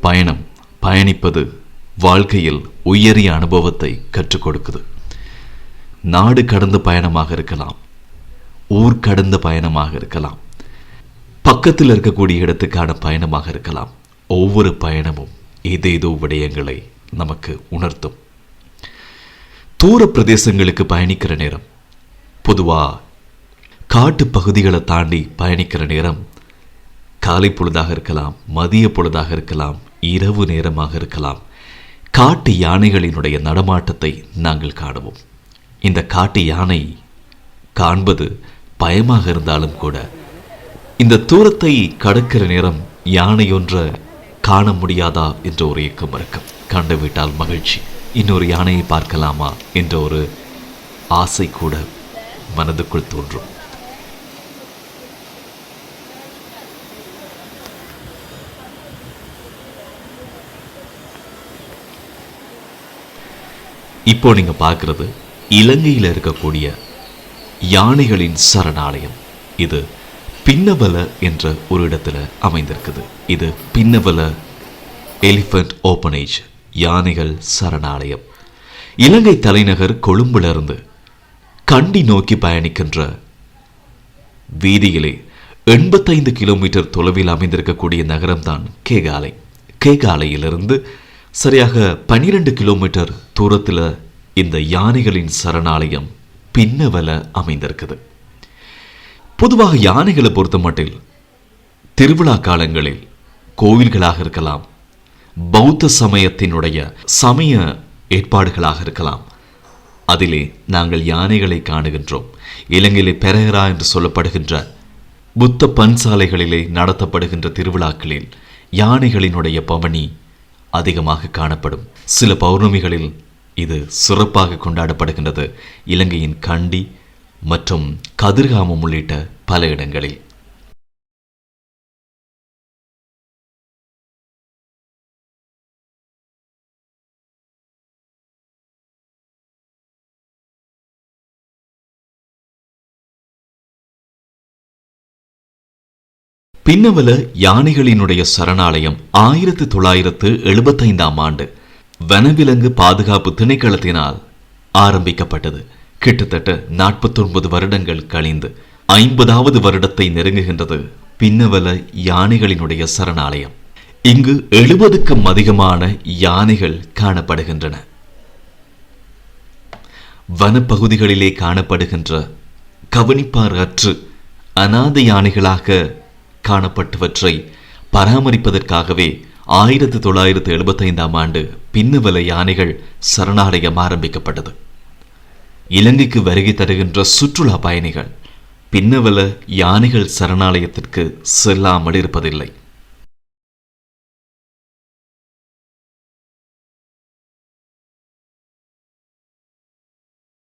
பயணம் பயணிப்பது வாழ்க்கையில் உயரிய அனுபவத்தை கற்றுக் கொடுக்குது நாடு கடந்த பயணமாக இருக்கலாம் ஊர் கடந்த பயணமாக இருக்கலாம் பக்கத்தில் இருக்கக்கூடிய இடத்துக்கான பயணமாக இருக்கலாம். ஒவ்வொரு பயணமும் ஏதேதோ விடயங்களை நமக்கு உணர்த்தும். தூர பிரதேசங்களுக்கு பயணிக்கிற நேரம் பொதுவா காட்டு பகுதிகளை தாண்டி பயணிக்கிற நேரம் காலை பொழுதாக இருக்கலாம் மதிய பொழுதாக இருக்கலாம் இரவு நேரமாக இருக்கலாம். காட்டு யானைகளினுடைய நடமாட்டத்தை நாங்கள் காணுவோம். இந்த காட்டு யானை காண்பது பயமாக இருந்தாலும் கூட இந்த தூரத்தை கடக்கிற நேரம் யானை ஒன்றை காண முடியாதா என்ற ஒரு இயக்கம் இருக்கும். கண்டுவிட்டால் மகிழ்ச்சி. இன்னொரு யானையை பார்க்கலாமா என்ற ஒரு ஆசை கூட மனதுக்குள் தோன்றும். இப்போ நீங்கள் பார்க்குறது இலங்கையில் இருக்கக்கூடிய யானைகளின் சரணாலயம். இது பின்னவல என்ற ஒரு இடத்துல அமைந்திருக்குது. இது பின்னவல எலிஃபண்ட் ஓப்பனேஜ் யானைகள் சரணாலயம். இலங்கை தலைநகர் கொழும்புல இருந்து கண்டி நோக்கி பயணிக்கின்ற வீதியிலே எண்பத்தைந்து கிலோமீட்டர் தொலைவில் அமைந்திருக்கக்கூடிய நகரம்தான் கேகாலை. கேகாலையிலிருந்து சரியாக பனிரெண்டு கிலோமீட்டர் தூரத்தில் இந்த யானைகளின் சரணாலயம் பின்னவல அமைந்திருக்குது. பொதுவாக யானைகளை பொறுத்த மட்டில் திருவிழா காலங்களில் கோவில்களாக இருக்கலாம் பௌத்த சமயத்தினுடைய சமய ஏற்பாடுகளாக இருக்கலாம். அதிலே நாங்கள் யானைகளை காணுகின்றோம். இலங்கையிலே பெரேரா என்று சொல்லப்படுகின்ற புத்த பன்சாலைகளிலே நடத்தப்படுகின்ற திருவிழாக்களில் யானைகளினுடைய பவனி அதிகமாக காணப்படும். சில பௌர்ணமிகளில் இது சிறப்பாக கொண்டாடப்படுகின்றது. இலங்கையின் கண்டி மற்றும் கதிர்காமம் உள்ளிட்ட பல இடங்களில். பின்னவல யானைகளினுடைய சரணாலயம் ஆயிரத்து தொள்ளாயிரத்து எழுபத்தைந்தாம் ஆண்டு வனவிலங்கு பாதுகாப்பு திணைக்களத்தினால் ஆரம்பிக்கப்பட்டது. கிட்டத்தட்ட நாற்பத்தொன்பது வருடங்கள் கழிந்து ஐம்பதாவது வருடத்தை நெருங்குகின்றது பின்னவல யானைகளினுடைய சரணாலயம். இங்கு எழுபதுக்கும் அதிகமான யானைகள் காணப்படுகின்றன. வனப்பகுதிகளிலே காணப்படுகின்ற கவனிப்பார் அற்று அனாதை யானைகளாக காணப்பட்டவற்றை பராமரிப்பதற்காகவே ஆயிரத்தி தொள்ளாயிரத்து எழுபத்தைந்தாம் ஆண்டு பின்னவல யானைகள் சரணாலயம் ஆரம்பிக்கப்பட்டது. இலங்கைக்கு வருகை தருகின்ற சுற்றுலா பயணிகள் பின்னவல யானைகள் சரணாலயத்திற்கு செல்லாமல் இருப்பதில்லை